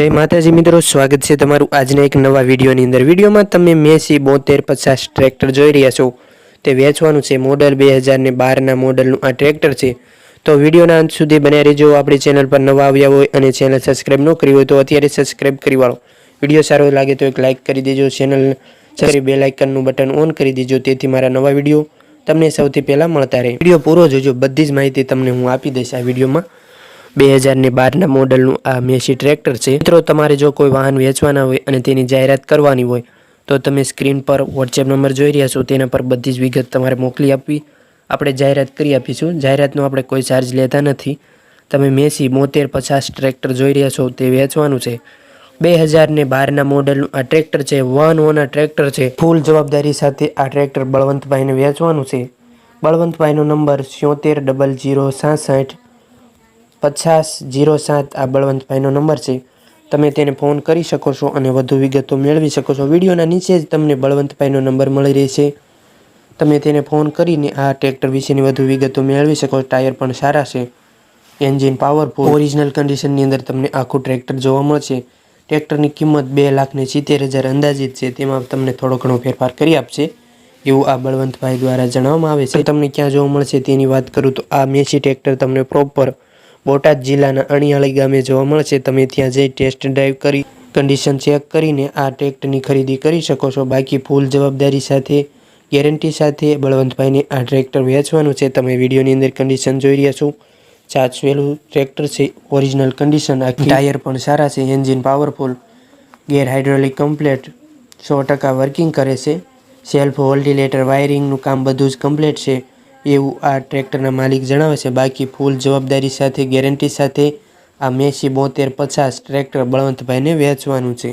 જય માતાજી મિત્રો, સ્વાગત છે તમારું આજના એક નવા વિડીયોની અંદર. વિડીયોમાં તમે મેસી બોતેર પચાસ ટ્રેક્ટર જોઈ રહ્યા છો. તે વેચવાનું છે મોડલ બે હજારને બારના મોડલનું આ ટ્રેક્ટર છે. તો વિડીયોના અંત સુધી બન્યા રહેજો. આપણી ચેનલ પર નવા આવ્યા હોય અને ચેનલ સબસ્ક્રાઈબ ન કરી હોય તો અત્યારે સબસ્ક્રાઈબ કરી વાળો. વીડિયો સારો લાગે તો એક લાઇક કરી દેજો. ચેનલ સબસ્ક્રાઈબ બે લાઇકનનું બટન ઓન કરી દેજો. તેથી મારા નવા વીડિયો તમને સૌથી પહેલાં મળતા રહે. વીડિયો પૂરો જોજો. બધી જ માહિતી તમને હું આપી દઈશ આ વિડીયોમાં. બે હજારની બારના મોડલનું આ મેસી ટ્રેક્ટર છે. મિત્રો, તમારે જો કોઈ વાહન વેચવાના હોય અને તેની જાહેરાત કરવાની હોય, તો તમે સ્ક્રીન પર વોટ્સએપ નંબર જોઈ રહ્યા છો. તેના પર બધી જ વિગત તમારે મોકલી આપવી. આપણે જાહેરાત કરી આપીશું. જાહેરાતનો આપણે કોઈ ચાર્જ લેતા નથી. તમે મેસી બોતેર પચાસ ટ્રેક્ટર જોઈ રહ્યા છો, તે વેચવાનું છે. બે હજારને બારના મોડલનું આ ટ્રેક્ટર છે. વન ઓનર ટ્રેક્ટર છે. ફૂલ જવાબદારી સાથે આ ટ્રેક્ટર બળવંતભાઈને વેચવાનું છે. બળવંતભાઈનો નંબર સિત્તેર ડબલ જીરો સાસઠ પચાસ જીરો સાત આ બળવંતભાઈનો નંબર છે. તમે તેને ફોન કરી શકો છો અને વધુ વિગતો મેળવી શકો છો. વિડીયોના નીચે જ તમને બળવંતભાઈનો નંબર મળી રહેશે. તમે તેને ફોન કરીને આ ટ્રેક્ટર વિશેની વધુ વિગતો મેળવી શકો. ટાયર પણ સારા છે. Engine powerful. ઓરિજિનલ કન્ડિશનની અંદર તમને આખું ટ્રેક્ટર જોવા મળશે. ટ્રેક્ટરની કિંમત બે લાખને સિત્તેર હજાર અંદાજિત છે. તેમાં તમને થોડો ઘણો ફેરફાર કરી આપશે. એવું આ બળવંતભાઈ દ્વારા જણાવવામાં આવે છે. તમને ક્યાં જોવા મળશે તેની વાત કરું તો આ મેસી ટ્રેક્ટર તમને પ્રોપર બોટાદ જિલ્લાના અણિયાળી ગામે જોવા મળશે. તમે ત્યાં જઈ ટેસ્ટ ડ્રાઈવ કરી, કન્ડિશન ચેક કરીને આ ટ્રેક્ટરની ખરીદી કરી શકો છો. બાકી ફૂલ જવાબદારી સાથે, ગેરંટી સાથે બળવંતભાઈને આ ટ્રેક્ટર વેચવાનું છે. તમે વિડીયોની અંદર કન્ડિશન જોઈ રહ્યા છો. ચાચવેલું ટ્રેક્ટર છે, ઓરિજિનલ કન્ડિશન. આ ટાયર પણ સારા છે, engine powerful, gear hydraulic complete, સો ટકા વર્કિંગ કરે છે. સેલ્ફ હોલ્ડિલેટર વાયરિંગનું કામ બધું જ કમ્પ્લેટ છે. એવું આ ટ્રેક્ટરના માલિક જણાવે છે. બાકી ફૂલ જવાબદારી સાથે, ગેરંટી સાથે આ મેસી બોતેર પચાસ ટ્રેક્ટર બળવંતભાઈને વેચવાનું છે.